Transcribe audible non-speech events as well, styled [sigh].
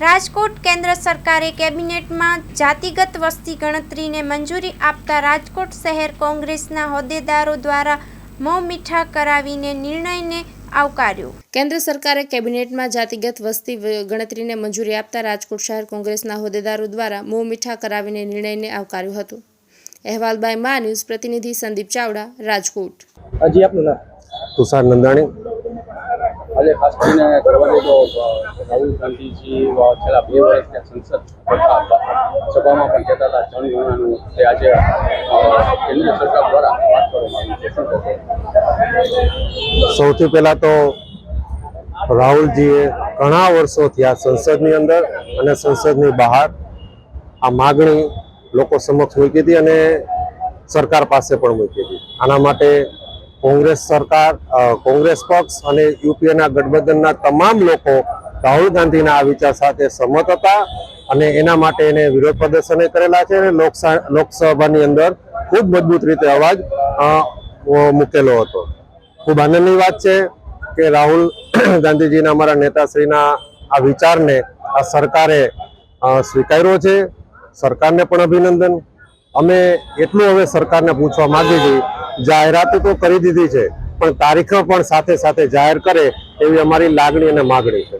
રાજકોટ કેન્દ્ર સરકારે કેબિનેટમાં જાતિગત વસ્તી ગણતરીને મંજૂરી આપતા રાજકોટ શહેર કોંગ્રેસના હોદ્દેદારો દ્વારા મોં મીઠા કરાવીને નિર્ણયને આવકાર્યો. કેન્દ્ર સરકારે કેબિનેટમાં જાતિગત વસ્તી ગણતરીને મંજૂરી આપતા રાજકોટ શહેર કોંગ્રેસના હોદ્દેદારો દ્વારા મોં મીઠા કરાવીને નિર્ણયને આવકાર્યો હતો. અહેવાલ બાય મા ન્યૂઝ પ્રતિનિધિ સંદીપ ચાવડા રાજકોટ. હજી આપનું નામ? તુષાર નંદાણી. આજે ખાસ કરીને કરવા તો રાહુલ ગાંધીજી છેલ્લા બે વર્ષ ત્યાં સંસદ સભામાં પણ કહેતા હતા જનગણનાનું તે આજે કેન્દ્ર સરકાર દ્વારા વાત કરવામાં આવી છે. સૌથી પહેલા તો રાહુલજીએ ઘણા વર્ષોથી આ સંસદની અંદર અને સંસદની બહાર આ માગણી લોકો સમક્ષ મૂકી હતી અને સરકાર પાસે પણ મૂકી હતી. આના માટે કોંગ્રેસ સરકાર કોંગ્રેસ પક્ષ અને યુપીએના ગઠબંધનના તમામ લોકો રાહુલ ગાંધીના આ વિચાર સાથે સંમત હતા અને એના માટે એને વિરોધ પ્રદર્શન કરેલા છે અને લોકસભાની અંદર ખૂબ મજબૂત રીતે અવાજ મૂકેલો હતો. ખૂબ આનંદની વાત છે કે રાહુલ [clears throat] ગાંધીજીના અમારા નેતાશ્રીના આ વિચારને આ સરકારે સ્વીકાર્યો છે. સરકારને પણ અભિનંદન. અમે એટલું હવે સરકારને પૂછવા માગીએ છીએ જાહેરાત તો કરી દીધી છે, પણ તારીખો પણ સાથે સાથે જાહેર કરે એવી અમારી લાગણી અને માગણી છે.